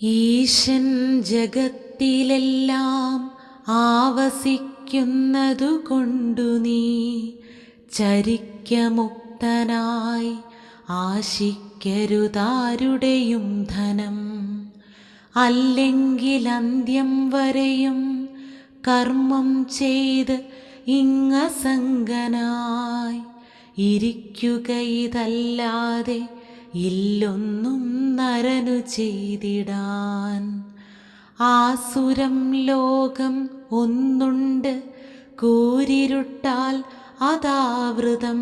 ഈശൻ ജഗത്തിലെല്ലാം ആവസിക്കുന്നതുകൊണ്ടു നീ ചരിക്കമുക്തനായി ആശിക്കരുതാരുടെയും ധനം. അല്ലെങ്കിൽ അന്ത്യം വരെയും കർമ്മം ചെയ്ത് ഇങ്ങസംഗനായി ഇരിക്കുക ഇതല്ലാതെ ഇല്ലൊന്നും നരനു ചെയ്തിടാൻ. ആസുരം ലോകം ഒന്നുണ്ട് കൂരിരുട്ടാൽ അതാവൃതം.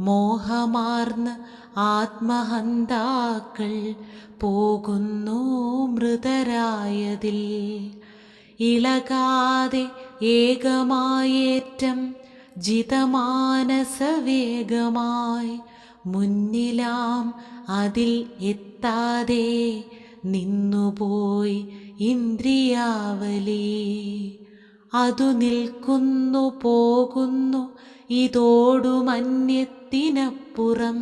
മോഹമാർന്ന് ആത്മഹന്താക്കൾ പോകുന്നു മൃതരായതിൽ. ഇളകാതെ ഏകമായേറ്റം ജിതമാനസവേഗമായി മുന്നിലാം അതിൽ എത്താതെ നിന്നുപോയി ഇന്ദ്രിയാവലി. അതു നിൽക്കുന്നു പോകുന്നു ഇതോടു മന്യത്തിനപ്പുറം.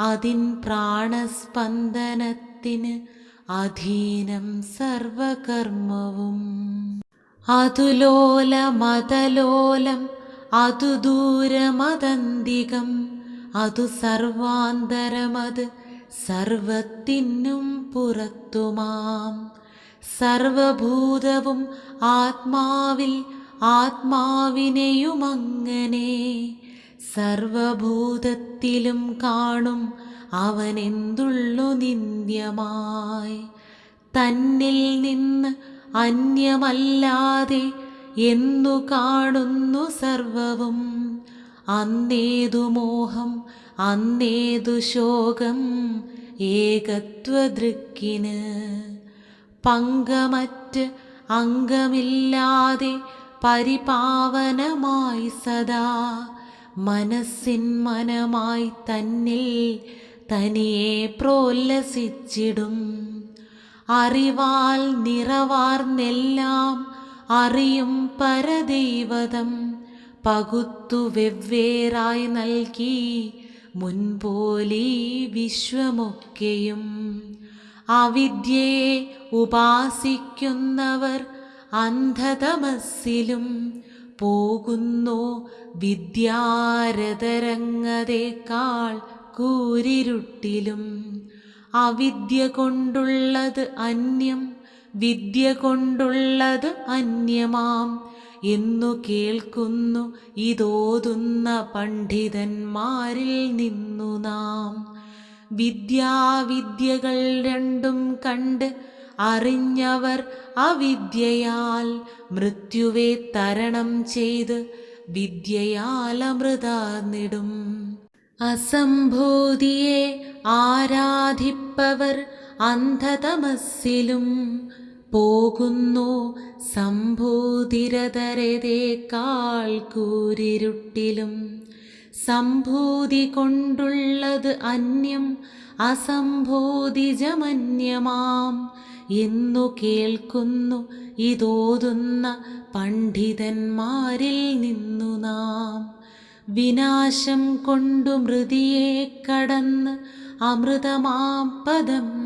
അതിൻ പ്രാണസ്പന്ദനത്തിന് അധീനം സർവകർമ്മവും. അതുലോലമതലോലം അതു ദൂരമതന്തികം അതു സർവാന്തരമത് സർവത്തിനും പുറത്തുമാം. സർവഭൂതവും ആത്മാവിൽ ആത്മാവിനെയുമങ്ങനെ സർവഭൂതത്തിലും കാണും അവനെന്തുള്ളു നിന്ദ്യമായി. തന്നിൽ നിന്ന് അന്യമല്ലാതെ എന്നു കാണുന്നു സർവവും? അന്നേതു മോഹം അന്നേതു ശോകം ഏകത്വദൃക്കിന്. പങ്കമറ്റ് അംഗമില്ലാതെ പരിപാവനമായി സദാ മനസ്സിൻ മനമായി തന്നിൽ തനിയെ പ്രോല്ലസിച്ചിടും. അറിവാൽ നിറവാർന്നെല്ലാം അറിയും പരദൈവതം. പകുത്തു വെവ്വേറായി നൽകി മുൻപോലീ വിശ്വമൊക്കെയും. അവിദ്യയെ ഉപാസിക്കുന്നവർ അന്ധതമസ്സിലും പോകുന്നു വിദ്യാരതരങ്ങതേക്കാൾ കൂരിരുട്ടിലും. അവിദ്യ കൊണ്ടുള്ളത് അന്യം വിദ്യ കൊണ്ടുള്ളത് അന്യമാം. എന്നു കേൾക്കുന്നു ഇതോതുന്ന പണ്ഡിതന്മാരിൽ നിന്നു നാം. വിദ്യാവിദ്യകൾ രണ്ടും കണ്ട് അറിഞ്ഞവർ അവിദ്യയാൽ മൃത്യുവെ തരണം ചെയ്ത് വിദ്യയാൽ അമൃതാർന്നിടും. അസംഭൂതിയെ ആരാധിപ്പവർ അന്ധതമസ്സിലും പോകുന്നു. സംഭൂതിരതരതേക്കാൾ കൂരിരുട്ടിലും സംഭൂതി കൊണ്ടുള്ളത് അന്യം അസംഭൂതിജമന്യമാം എന്നു കേൾക്കുന്നു ഇതോതുന്ന പണ്ഡിതന്മാരിൽ നിന്നു നാം. വിനാശം കൊണ്ടു മൃതിയെ കടന്ന് അമൃതമാം പദം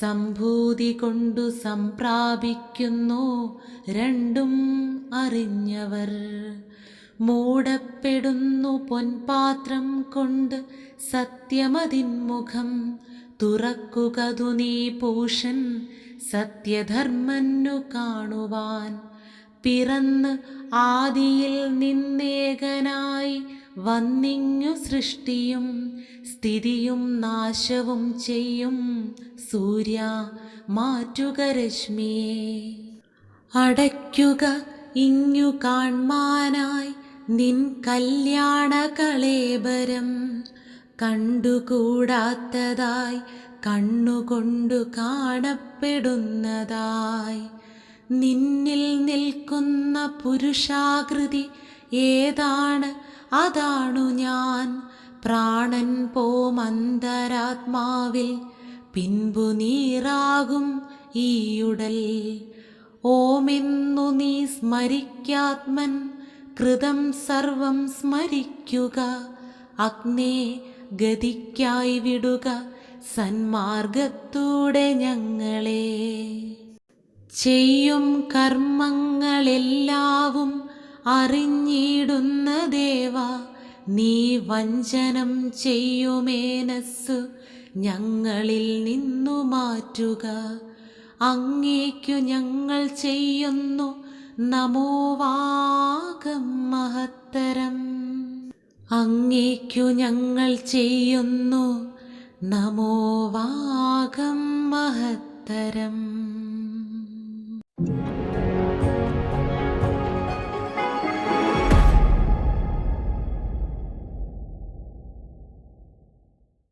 സംഭൂതി കൊണ്ടു സംപ്രാപിക്കുന്നു രണ്ടും അറിഞ്ഞവർ. മൂടപ്പെടുന്നു പൊൻപാത്രം കൊണ്ട് സത്യമതിന്മുഖം തുറക്കുകതു നീ പൂഷൻ സത്യധർമ്മന്നു കാണുവാൻ. പിറന്ന് ആദിയിൽ നിന്നേകനായി വന്നിങ്ങു സൃഷ്ടിയും സ്ഥിതിയും നാശവും ചെയ്യും. സൂര്യ മാറ്റുക രശ്മിയെ. അടയ്ക്കുക ഇങ്ങു കാൺമാനായി നിൻ കല്യാണ കളേബരം കണ്ടുകൂടാത്തതായി കണ്ണുകൊണ്ടു കാണപ്പെടുന്നതായി. നിന്നിൽ നിൽക്കുന്ന പുരുഷാകൃതി ഏതാണ്? അതാണു ഞാൻ. പ്രാണൻ പോമന്തരാത്മാവിൽ പിൻപു നീറാകും ഈയുടൽ. ഓമെന്നു നീ സ്മരിക്കാത്മൻ കൃതം സർവം സ്മരിക്കുക. അഗ്നേ ഗതിക്കായി വിടുക സന്മാർഗത്തൂടെ ഞങ്ങളെ. ചെയ്യും കർമ്മങ്ങളെല്ലാവും അറിഞ്ഞിടുന്ന ദേവ നീ വഞ്ചനം ചെയ്യുമേനസ്സു ഞങ്ങളിൽ നിന്നു മാറ്റുക. അങ്ങേക്കു ഞങ്ങൾ ചെയ്യുന്നു നമോവാകം മഹത്തരം. അങ്ങേക്കു ഞങ്ങൾ ചെയ്യുന്നു നമോവാകം മഹത്തരം.